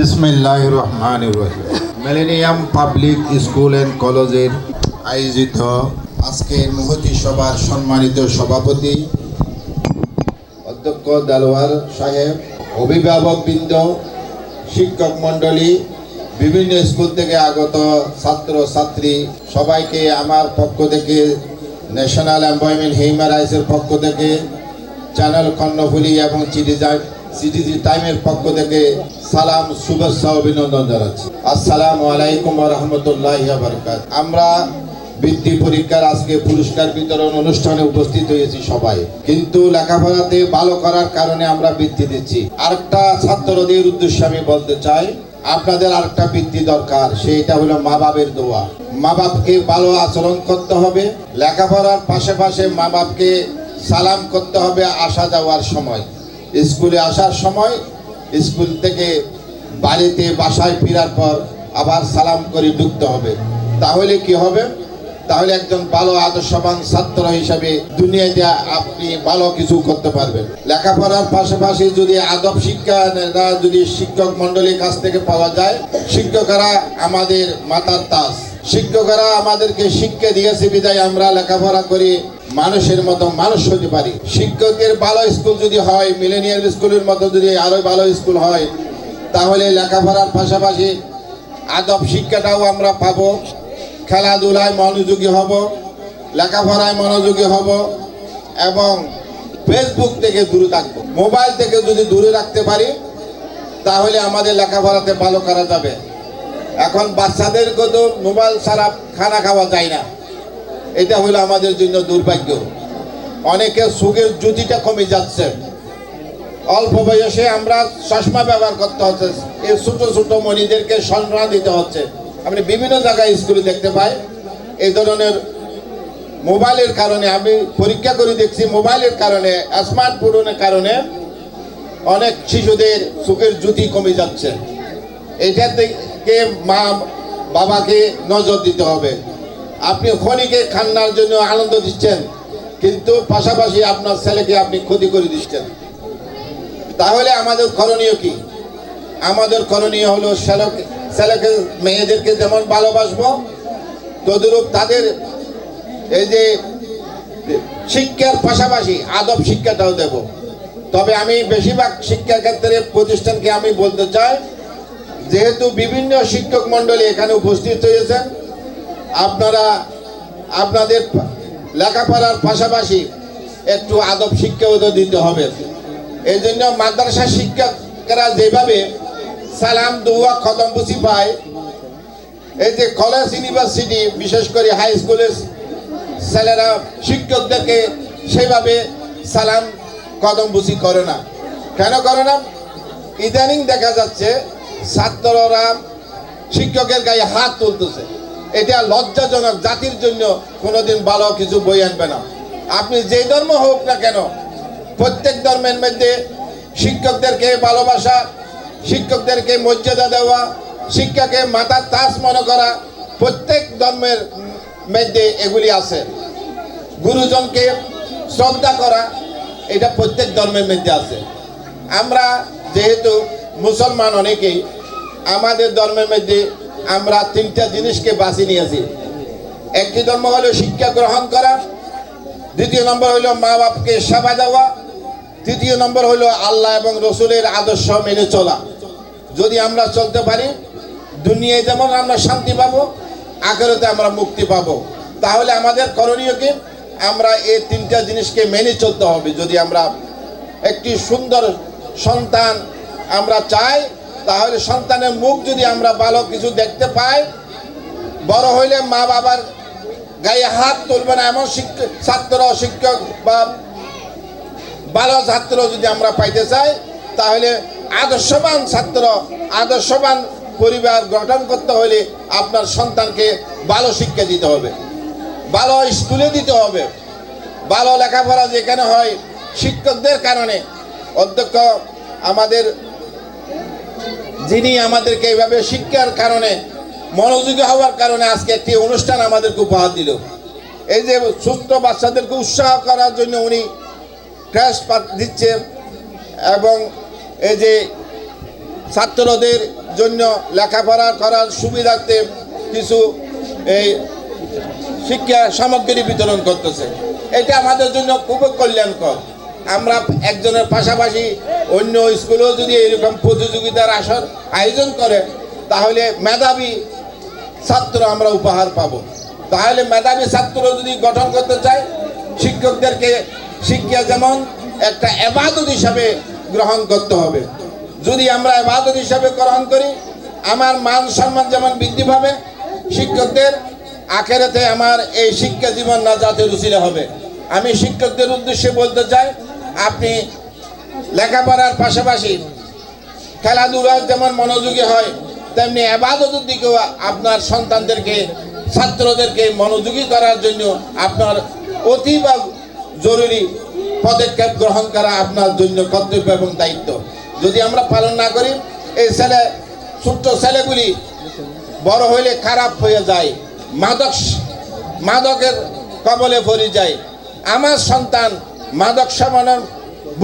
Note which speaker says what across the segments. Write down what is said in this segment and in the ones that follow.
Speaker 1: বিসমিল্লাহ রহমান রহিম মিলেনিয়াম পাবলিক স্কুল অ্যান্ড কলেজের আয়োজিত আজকের মহতি সভার সম্মানিত সভাপতি অধ্যক্ষ দালোয়ার সাহেব, অভিভাবকবৃন্দ, শিক্ষক মণ্ডলী, বিভিন্ন স্কুল থেকে আগত ছাত্র, ছাত্রী, সবাইকে আমার পক্ষ থেকে ন্যাশনাল এমপ্লয়মেন্ট হিউম্যান রাইটসের পক্ষ থেকে চ্যানেল কর্ণফুলি এবং সিটিজার সিটিজি টাইমের পক্ষ থেকে সালাম, শুভেচ্ছা, অভিনন্দন জানাচ্ছি। আসসালামু আলাইকুম রহমতুল্লাহ আমরা বৃত্তি পরীক্ষার আজকে পুরস্কার বিতরণ অনুষ্ঠানে উপস্থিত হয়েছি সবাই। কিন্তু লেখাপড়াতে ভালো করার কারণে আমরা বৃত্তি দিচ্ছি। আরেকটা ছাত্রদের উদ্দেশ্যে আমি বলতে চাই, আপনাদের আরেকটা বৃত্তি দরকার, সেইটা হলো মা বাবের দোয়া। মা বাপকে ভালো আচরণ করতে হবে, লেখাপড়ার পাশে পাশে মা বাপকে সালাম করতে হবে আসা যাওয়ার সময়। স্কুলে আসার সময় স্কুল থেকে বাড়িতে বাসায় ফেরার পর আবার সালাম করে ঢুকতে হবে। তাহলে কি হবে? তাহলে একজন ভালো আদর্শবান ছাত্র হিসাবে দুনিয়াতে আপনি ভালো কিছু করতে পারবেন। লেখাপড়ার পাশাপাশি যদি আদব শিক্ষা যদি শিক্ষক মন্ডলীর কাছ থেকে পাওয়া যায়, শিক্ষকরা আমাদের মাতার তাস। শিক্ষকরা আমাদেরকে শিক্ষা দিয়েছে, বিদায় আমরা লেখাপড়া করি। মানুষের মতো মানুষ হতে পারি। শিক্ষকের ভালো স্কুল যদি হয় মিলেনিয়াল স্কুলের মতো যদি আরও ভালো স্কুল হয়, তাহলে লেখাপড়ার পাশাপাশি আদব শিক্ষাটাও আমরা পাবো। খেলাধুলায় মনোযোগী হব, লেখাপড়ায় মনোযোগী হব এবং ফেসবুক থেকে দূরে থাকব। মোবাইল থেকে যদি দূরে রাখতে পারি, তাহলে আমাদের লেখাপড়াতে ভালো করা যাবে। এখন বাচ্চাদেরকে তো মোবাইল ছাড়া খানা খাওয়া যায় না। এটা হলো আমাদের জন্য দুর্ভাগ্য। অনেকে সুখের জ্যোতিটা কমে যাচ্ছে। অল্প বয়সে আমরা চশমা ব্যবহার করতে হচ্ছে। এই ছোটো ছোটো মণিদেরকে সম্মান দিতে হচ্ছে। আপনি বিভিন্ন জায়গায় স্কুলে দেখতে পাই। এই ধরনের মোবাইলের কারণে, আমি পরীক্ষা করে দেখছি মোবাইলের কারণে স্মার্টফোনের কারণে অনেক শিশুদের সুখের জ্যোতি কমে যাচ্ছে। এটা থেকে মা বাবাকে নজর দিতে হবে। আপনি খনিকে খান্নার জন্য আনন্দ দিচ্ছেন, কিন্তু পাশাপাশি আপনার ছেলেকে আপনি ক্ষতি করে দিচ্ছেন। তাহলে আমাদের করণীয় কি? আমাদের করণীয় হলো ছেলেকে ছেলেকে, মেয়েদেরকে যেমন ভালোবাসবো, তদুরূপ তাদের এই যে শিক্ষার পাশাপাশি আদব শিক্ষাটাও দেব। তবে আমি বেশিরভাগ শিক্ষা ক্ষেত্রে প্রতিষ্ঠানকে আমি বলতে চাই, যেহেতু বিভিন্ন শিক্ষক মণ্ডলী এখানে উপস্থিত হয়েছেন আপনারা, আপনাদের লেখাপড়ার পাশাপাশি একটু আদব শিক্ষাও তো দিতে হবে। এই জন্য মাদ্রাসা শিক্ষকরা যেভাবে সালাম, দুয়া বুঝি পায়, এই যে কলেজ, ইউনিভার্সিটি, বিশেষ করে হাই স্কুলের ছেলেরা, শিক্ষকদেরকে সেভাবে সালাম, কদম বুঝি করে না। কেন করে না? ইদানিং দেখা যাচ্ছে ছাত্ররা শিক্ষকের গায়ে হাত তুলতেছে। এটা লজ্জাজনক জাতির জন্য কোনোদিন ভালো কিছু বই আনবে না। আপনি যে ধর্ম হোক না কেন, প্রত্যেক ধর্মের মধ্যে শিক্ষকদেরকে ভালোবাসা, শিক্ষকদেরকে মর্যাদা দেওয়া, শিক্ষাকে মাথার তাস মনে করা, প্রত্যেক ধর্মের মধ্যে এগুলি আছে। গুরুজনকে শ্রদ্ধা করা, এটা প্রত্যেক ধর্মের মধ্যে আছে। আমরা যেহেতু মুসলমান অনেকেই, আমাদের ধর্মের মধ্যে আমরা তিনটা জিনিসকে বাছি নিয়েছি। একটি ধর্ম হলো শিক্ষা গ্রহণ করা, দ্বিতীয় নম্বর হলো মা বাপকে সেবা দেওয়া, তৃতীয় নম্বর হলো আল্লাহ এবং রসুলের আদর্শ মেনে চলা। যদি আমরা চলতে পারি, দুনিয়ায় যেমন আমরা শান্তি পাবো, আখেরতে আমরা মুক্তি পাবো। তাহলে আমাদের করণীয় কি? আমরা এই তিনটা জিনিসকে মেনে চলতে হবে। যদি আমরা একটি সুন্দর সন্তান আমরা চাই তাহলে সন্তানের মুখ যদি আমরা ভালো কিছু দেখতে পাই, বড় হইলে মা বাবার গায়ে হাত তুলবে না, এমন ছাত্র, শিক্ষক বা ভালো ছাত্র যদি আমরা পাইতে চাই, তাহলে আদর্শবান ছাত্র, আদর্শবান পরিবার গঠন করতে হলে আপনার সন্তানকে ভালো শিক্ষা দিতে হবে, ভালো স্কুলে দিতে হবে, ভালো লেখাপড়া যেখানে হয় শিক্ষকদের কারণে। অধ্যক্ষ, আমাদের যিনি আমাদেরকে এইভাবে শিক্ষার কারণে মনোযোগী হওয়ার কারণে আজকে একটি অনুষ্ঠান আমাদেরকে উপহার দিল। এই যে সুস্থ বাচ্চাদেরকে উৎসাহ করার জন্য উনি ক্র্যাশ দিচ্ছে এবং এই যে ছাত্রদের জন্য লেখাপড়া করার সুবিধার্থে কিছু এই শিক্ষা সামগ্রী বিতরণ করতেছে। এটা আমাদের জন্য খুব কল্যাণকর। আমরা একজনের পাশাপাশি অন্য স্কুলেও যদি এরকম প্রতিযোগিতার আসর, আয়োজন করে তাহলে মেধাবী ছাত্র আমরা উপহার পাব। তাহলে মেধাবী ছাত্র যদি গঠন করতে চাই শিক্ষকদেরকে শিক্ষা যেমন একটা এবাদত হিসাবে গ্রহণ করতে হবে। যদি আমরা এবাদত হিসাবে গ্রহণ করি, আমার মান সম্মান যেমন বৃদ্ধি পাবে, শিক্ষকদের আখেরাতে আমার এই শিক্ষা জীবন না যাতে রুচিলে হবে। আমি শিক্ষকদের উদ্দেশ্যে বলতে চাই আপনি লেখাপড়ার পাশাপাশি খেলাধুলা যেমন মনোযোগী হয়, তেমনি আবাদতের দিকেও আপনার সন্তানদেরকে, ছাত্রদেরকে মনোযোগী করার জন্য আপনার অতীব জরুরি পদক্ষেপ গ্রহণ করা আপনার জন্য কর্তব্য এবং দায়িত্ব। যদি আমরা পালন না করি, এই ছেলে, ছোট্ট ছেলেগুলি বড় হইলে খারাপ হয়ে যায়, মাদক, মাদকের কবলে পড়ে যায়। আমার সন্তান মাদক সমানের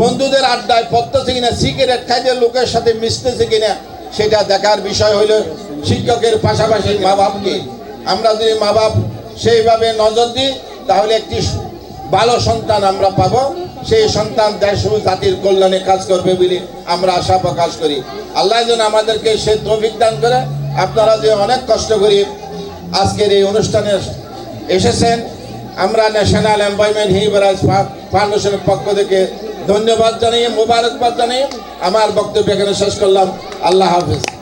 Speaker 1: বন্ধুদের আড্ডায় পড়তেছে কিনা, সিগারেট খাইতে লোকের সাথে মিশতেছে কিনা, সেটা দেখার বিষয় হইল শিক্ষকের পাশাপাশি মা বাপকে আমরা যদি মা বাপ সেইভাবে নজর দিই, তাহলে একটি ভালো সন্তান আমরা পাবো। সেই সন্তান দেশ ও জাতির কল্যাণে কাজ করবে বলে আমরা আশা প্রকাশ করি। আল্লাহ যেন আমাদেরকে সে তৌফিক দান করে। আপনারা যে অনেক কষ্ট করি আজকের এই অনুষ্ঠানে এসেছেন আমরা ন্যাশনাল এমপ্লয়মেন্ট হিউম্যান ফাউন্ডেশনের পক্ষ থেকে ধন্যবাদ জানিয়ে মোবারকবাদ জানিয়ে আমার বক্তব্য এখানে শেষ করলাম। আল্লাহ হাফিজ।